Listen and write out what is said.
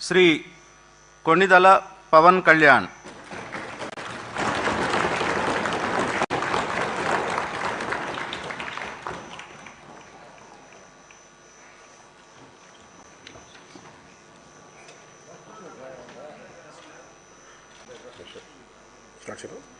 Shri Konidela Pawan Kalyan Thank you.